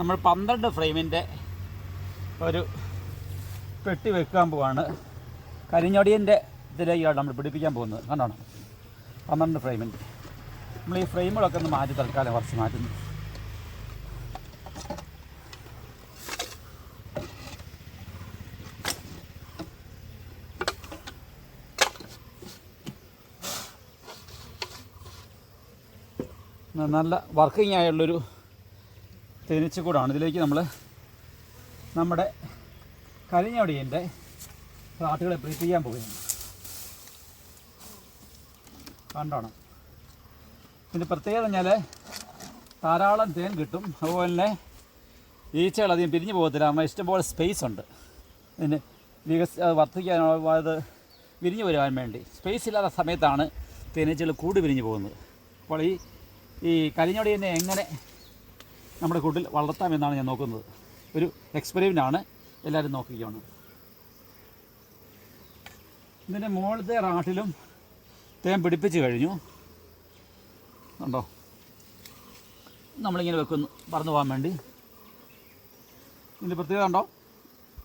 നമ്മൾ പന്ത്രണ്ട് ഫ്രെയിമിന്റെ ഒരു പെട്ടി വെക്കാൻ പോവാണ്. കരിഞ്ഞൊടിയന്റെ ഇതിലേക്കാണ് നമ്മൾ പിടിപ്പിക്കാൻ പോകുന്നത്. കണ്ടോണം? പന്ത്രണ്ട് ഫ്രെയിമിന്റെ. നമ്മൾ ഈ ഫ്രെയിമുകളൊക്കെ ഒന്ന് മാറ്റി തൽക്കാലം കുറച്ച് മാറ്റുന്നു. നല്ല വർക്കിംഗ് ആയുള്ളൊരു തേനീച്ചക്കൂടാണ് ഇതിലേക്ക് നമ്മൾ നമ്മുടെ കരിഞ്ഞവടിയന്റെ ഫ്ലാറ്റുകളെ ചെയ്യാൻ പോവുകയാണ്. കണ്ടോണം. ഇതിന്റെ പ്രത്യേകത പറഞ്ഞാൽ ധാരാളം തേൻ കിട്ടും. അതുപോലെ തന്നെ ഈച്ചകൾ അധികം പിരിഞ്ഞു പോകത്തില്ല. നമ്മൾ ഇഷ്ടംപോലെ സ്പേസ് ഉണ്ട്. ഇതിന് വികസ അത് വർദ്ധിക്കാനോ അത് വിരിഞ്ഞു വരുവാൻ വേണ്ടി. സ്പേസ് ഇല്ലാത്ത സമയത്താണ് തേനീച്ചകൾ കൂട് പിരിഞ്ഞു പോകുന്നത്. അപ്പോൾ ഈ ഈ കരിഞ്ഞൊടിയനെ എങ്ങനെ നമ്മുടെ കൂട്ടിൽ വളർത്താമെന്നാണ് ഞാൻ നോക്കുന്നത്. ഒരു എക്സ്പെരിമെന്റ് ആണ് എല്ലാവരും നോക്കുകയാണ് ഇതിന്റെ മുകളിലത്തെ റാട്ടിലും തേൻ പിടിപ്പിച്ച് കഴിഞ്ഞു. ഉണ്ടോ നമ്മളിങ്ങനെ വെക്കുന്നു പറന്നു പോകാൻ വേണ്ടി. ഇതിന്റെ പ്രത്യേകത ഉണ്ടോ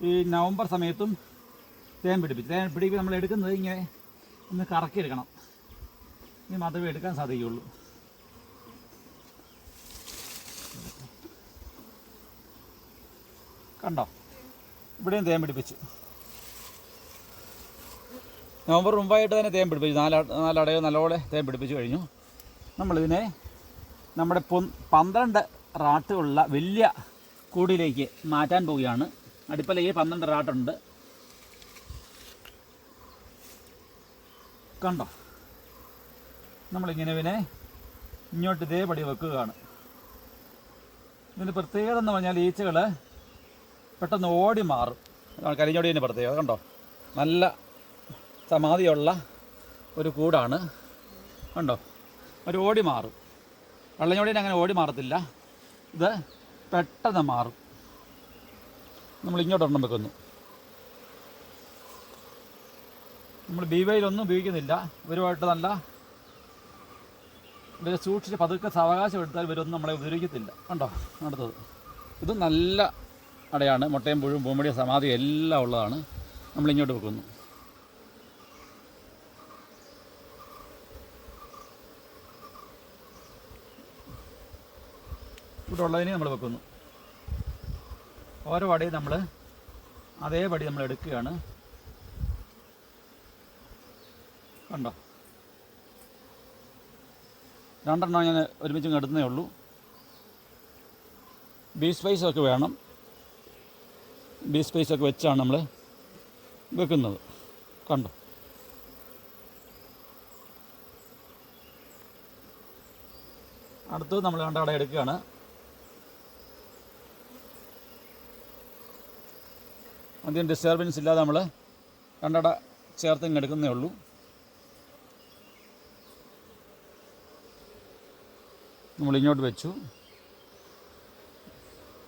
ഈ നവംബർ സമയത്തും തേൻ പിടിപ്പിച്ച് തേൻ പിടിപ്പിച്ച് നമ്മൾ എടുക്കുന്നത് ഇങ്ങനെ ഒന്ന് കറക്കി എടുക്കണം ഇനി മാത്രമേ എടുക്കാൻ സാധിക്കുകയുള്ളൂ. കണ്ടോ? ഇവിടെയും തേൻ പിടിപ്പിച്ചു. നവംബർ മുമ്പായിട്ട് തന്നെ തേൻ പിടിപ്പിച്ചു. നാല നാലടയോ നല്ലപോലെ തേൻ പിടിപ്പിച്ചു കഴിഞ്ഞു. നമ്മളിതിനെ നമ്മുടെ പൊ- പന്ത്രണ്ട് റാട്ടുള്ള വലിയ കൂടിലേക്ക് മാറ്റാൻ പോവുകയാണ്. അടുപ്പലയിൽ പന്ത്രണ്ട് റാട്ടുണ്ട്. കണ്ടോ? നമ്മളിങ്ങനെ ഇവനെ ഇങ്ങോട്ട് ഇതേപടി വെക്കുകയാണ്. ഇതിന്റെ പ്രത്യേകത എന്ന് പറഞ്ഞാൽ ഈച്ചകൾ പെട്ടെന്ന് ഓടി മാറും. അതാണ് കരിഞ്ഞോടിയന്റെ പ്രത്യേകത കണ്ടോ? നല്ല സമാധിയുള്ള ഒരു കൂടാണ്. കണ്ടോ? ഒരു ഓടി മാറും. വെള്ളഞ്ഞോടിയൻ അങ്ങനെ ഓടി മാറത്തില്ല. ഇത് പെട്ടെന്ന് മാറും. നമ്മൾ ഇങ്ങോട്ടൊരെണ്ണം വെക്കുന്നു. നമ്മൾ ബി വൈയിലൊന്നും ഉപയോഗിക്കുന്നില്ല. ഇവരുമായിട്ട് നല്ല ഇവരെ സൂക്ഷിച്ച് പതുക്കെ സാവകാശം എടുത്താൽ ഇവരൊന്നും നമ്മളെ ഉപദ്രവിക്കത്തില്ല. കണ്ടോ? അടുത്തത്. ഇത് നല്ല അടയാണ്. മുട്ടയും പുഴും പൂമ്പടിയും സമാധി എല്ലാം ഉള്ളതാണ്. നമ്മളിങ്ങോട്ട് വെക്കുന്നു. ഇവിടെ നമ്മൾ വെക്കുന്നു. ഓരോ വടിയും നമ്മൾ അതേ പടി നമ്മൾ എടുക്കുകയാണ്. കണ്ടോ? രണ്ടെണ്ണം ഞാൻ ഒരുമിച്ച് എടുത്തേ ഉള്ളൂ. ബീ സ്പൈസ് ഒക്കെ വേണം. ബീ സ്പേസൊക്കെ വെച്ചാണ് നമ്മൾ വെക്കുന്നത്. കണ്ടോ? അടുത്തത് നമ്മൾ കണ്ട അവിടെ എടുക്കുകയാണ്. അധികം ഡിസ്റ്റർബൻസ് ഇല്ലാതെ നമ്മൾ രണ്ടട ചേർത്ത് എടുക്കുന്നേ ഉള്ളൂ. നമ്മൾ ഇങ്ങോട്ട് വെച്ചു.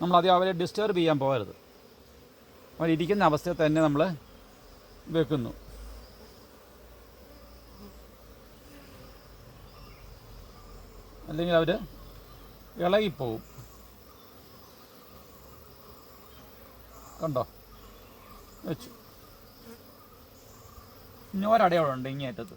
നമ്മൾ ആദ്യം അവരെ ഡിസ്റ്റർബ് ചെയ്യാൻ പോകരുത്. അവരിയ്ക്കുന്ന അവസ്ഥയിൽ തന്നെ നമ്മൾ വെക്കുന്നു. അല്ലെങ്കിൽ അവർ ഇളകിപ്പോവും. കണ്ടോ? വെച്ചു. ഇനി ഒരടയോളുണ്ട് ഇങ്ങേറ്റത്ത്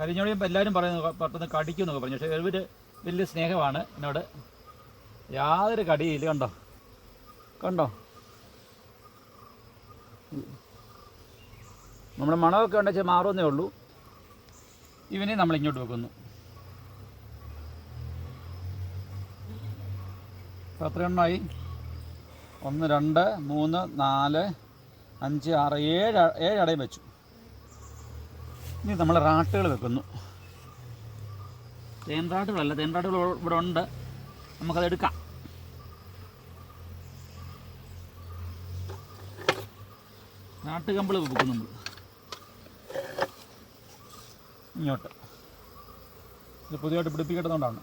കരിഞ്ഞോടി ഇപ്പം എല്ലാവരും പറയുന്നു പെട്ടെന്ന് കടിക്കും എന്നൊക്കെ പറഞ്ഞു. പക്ഷേ ഇവർ വലിയ സ്നേഹമാണ് എന്നോട് യാതൊരു കടിയില്ല കണ്ടോ? കണ്ടോ? നമ്മുടെ മണമൊക്കെ ഉണ്ടെച്ചാൽ മാറുന്നേ ഉള്ളൂ. ഇവനെ നമ്മൾ ഇങ്ങോട്ട് വെക്കുന്നു. അപ്പോൾ എത്ര എണ്ണമായി ഒന്ന് രണ്ട് മൂന്ന് നാല് അഞ്ച് ആറ് ഏഴ് ഏഴടയും വെച്ചു. ഇനി നമ്മൾ റാട്ടുകൾ വെക്കുന്നു. തേൻറാട്ടുകളല്ല തേൻറാട്ടുകൾ ഇവിടെ ഉണ്ട്. നമുക്കത് എടുക്കാം. നാട്ടുകമ്പിൾ വെക്കും നമ്മൾ ഇങ്ങോട്ട്. ഇത് പുതിയതായിട്ട് പിടിപ്പിക്കേണ്ടതുകൊണ്ടാണ്.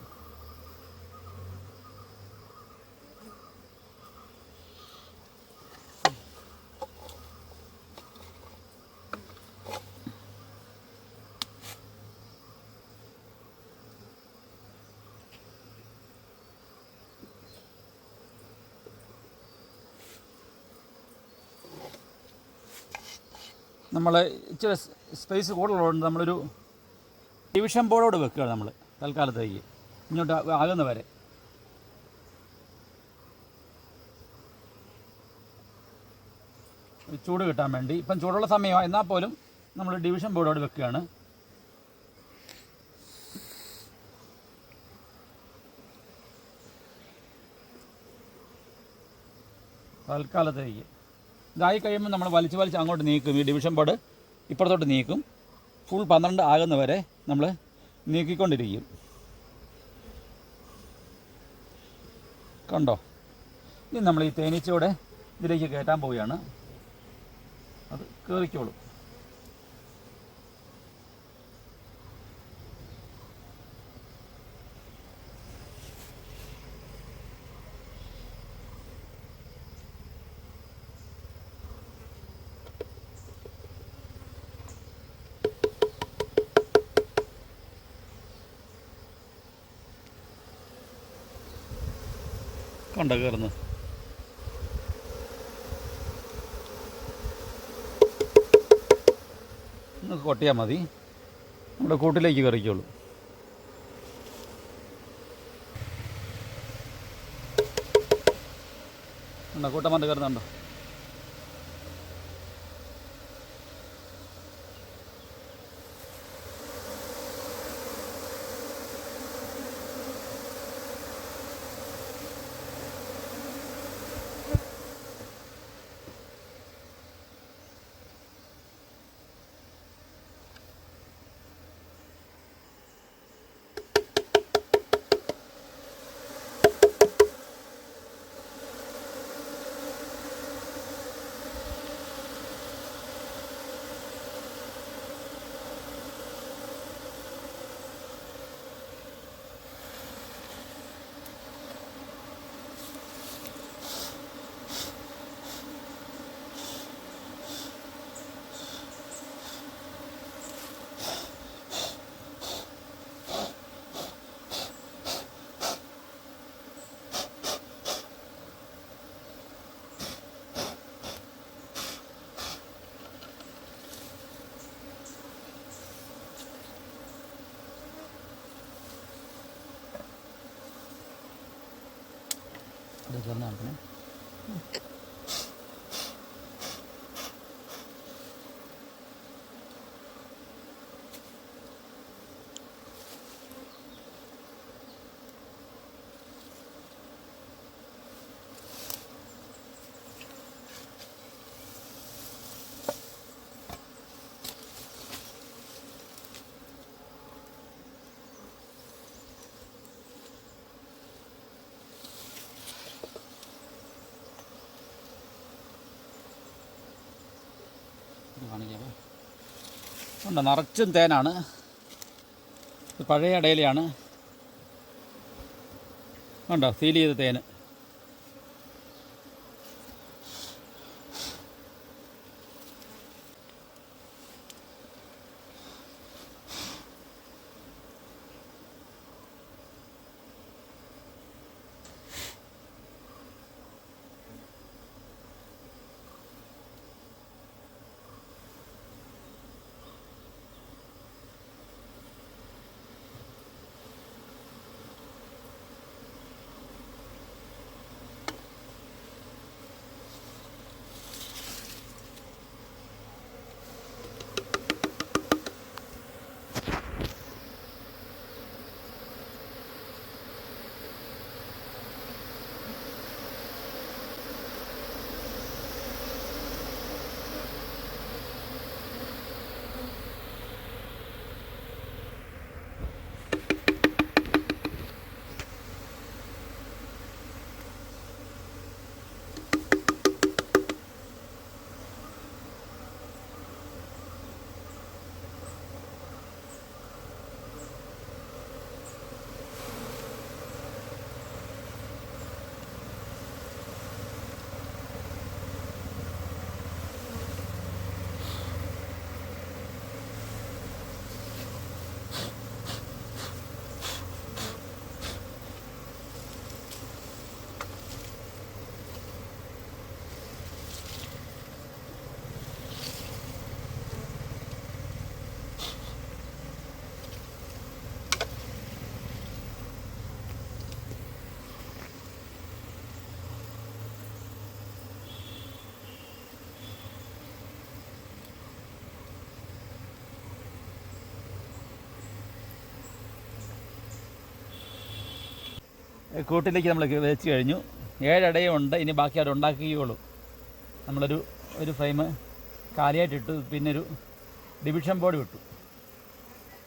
നമ്മൾ ഇച്ചിരി സ്പേസ് കൂടുതലുള്ളതുകൊണ്ട് നമ്മളൊരു ഡിവിഷൻ ബോർഡോട് വെക്കുകയാണ് നമ്മൾ തൽക്കാലത്തേക്ക്. ഇങ്ങോട്ട് ആകുന്ന വരെ. ചൂട് കിട്ടാൻ വേണ്ടി. ഇപ്പം ചൂടുള്ള സമയമാണ് എന്നാൽ പോലും നമ്മൾ ഡിവിഷൻ ബോർഡോട് വെക്കുകയാണ്. തൽക്കാലത്തേക്ക്. ഇതായി കഴിയുമ്പോൾ നമ്മൾ വലിച്ച് വലിച്ച് അങ്ങോട്ട് നീക്കും. ഈ ഡിവിഷൻ ബോർഡ് ഇപ്പുറത്തോട്ട് നീക്കും. ഫുൾ പന്ത്രണ്ട് ആകുന്നവരെ നമ്മൾ നീക്കിക്കൊണ്ടിരിക്കും. കണ്ടോ? ഇനി നമ്മൾ ഈ തേനീച്ചയോടെ ഇതിലേക്ക് കയറ്റാൻ പോവുകയാണ്. അത് കയറിക്കോളും കണ്ടോ കയറുന്നത്? ഒന്ന് കൊട്ടിയാൽ മതി. നമ്മുടെ കൂട്ടിലേക്ക് കയറിക്കോളൂ. ഉണ്ടോ? കൂട്ടം വന്ന് കയറുന്നുണ്ടോ? Da jornada, né? É, ഉണ്ട്? നിറച്ചും തേനാണ്. പഴയ ഇടയിലാണ് ഉണ്ടോ സീൽ ചെയ്ത തേന്. കൂട്ടിലേക്ക് നമ്മൾ വെച്ച് കഴിഞ്ഞു. ഏഴടയുണ്ട്. ഇനി ബാക്കി അവിടെ ഉണ്ടാക്കുകയുള്ളൂ നമ്മളൊരു ഒരു ഫ്രെയിം കാലിയായിട്ടിട്ടു പിന്നെ ഒരു ഡിവിഷൻ ബോർഡ് വിട്ടു.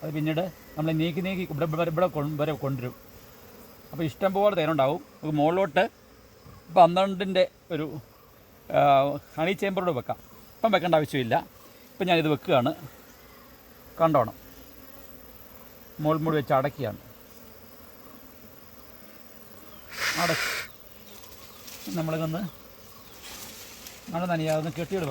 അത് പിന്നീട് നമ്മൾ നീക്കി നീക്കി ഇവിടെ ഇവിടെ വരെ കൊണ്ടുവരും. അപ്പോൾ ഇഷ്ടം പോലെ തേനുണ്ടാവും നമുക്ക് മുകളിലോട്ട് പന്ത്രണ്ടിന്റെ ഒരു ഹണി ചേമ്പറോട് വെക്കാം. ഇപ്പം വെക്കേണ്ട ആവശ്യമില്ല. ഇപ്പം ഞാനിത് വെക്കുകയാണ്. കണ്ടോണം. മുകൾ മൂടി വെച്ച് അടക്കുകയാണ്. അടച്ച് നമ്മളിതൊന്ന് മഴ നനയാതെ കെട്ടിയിട്ട്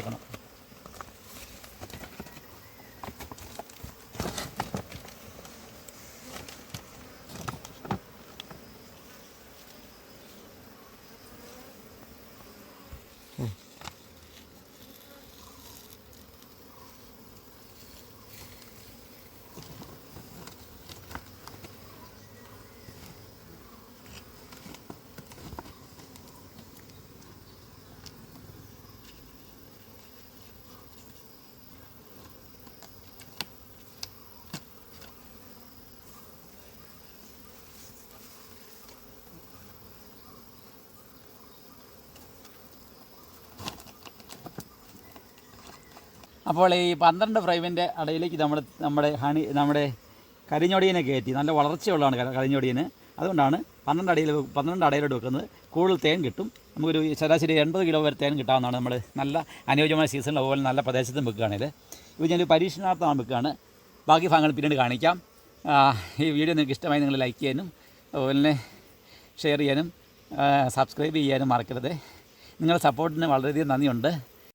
അപ്പോൾ ഈ പന്ത്രണ്ട് ഫ്രൈമിന്റെ അടയിലേക്ക് നമ്മൾ നമ്മുടെ ഹണി നമ്മുടെ കരിഞ്ഞൊടിയനെ കയറ്റി. നല്ല വളർച്ചയുള്ളതാണ് കരിഞ്ഞൊടിയന്. അതുകൊണ്ടാണ് പന്ത്രണ്ട് അടിയിൽ പന്ത്രണ്ട് അടയിലോട്ട് വെക്കുന്നത്. കൂടുതൽ തേൻ കിട്ടും. നമുക്കൊരു ശരാശരി എൺപത് കിലോ വരെ തേൻ കിട്ടാവുന്നതാണ് നമ്മൾ നല്ല അനുയോജ്യമായ സീസണിൽ അതുപോലെ നല്ല പ്രദേശത്തും വെക്കുകയാണെങ്കിൽ. ഇത് ഞാനൊരു പരീക്ഷണാർത്ഥമാണ് വെക്കുകയാണ്. ബാക്കി ഭാഗങ്ങൾ പിന്നീട് കാണിക്കാം. ഈ വീഡിയോ നിങ്ങൾക്ക് ഇഷ്ടമായി നിങ്ങൾ ലൈക്ക് ചെയ്യാനും അതുപോലെ ഷെയർ ചെയ്യാനും സബ്സ്ക്രൈബ് ചെയ്യാനും മറക്കരുത്. നിങ്ങളുടെ സപ്പോർട്ടിന് വളരെയധികം നന്ദിയുണ്ട്.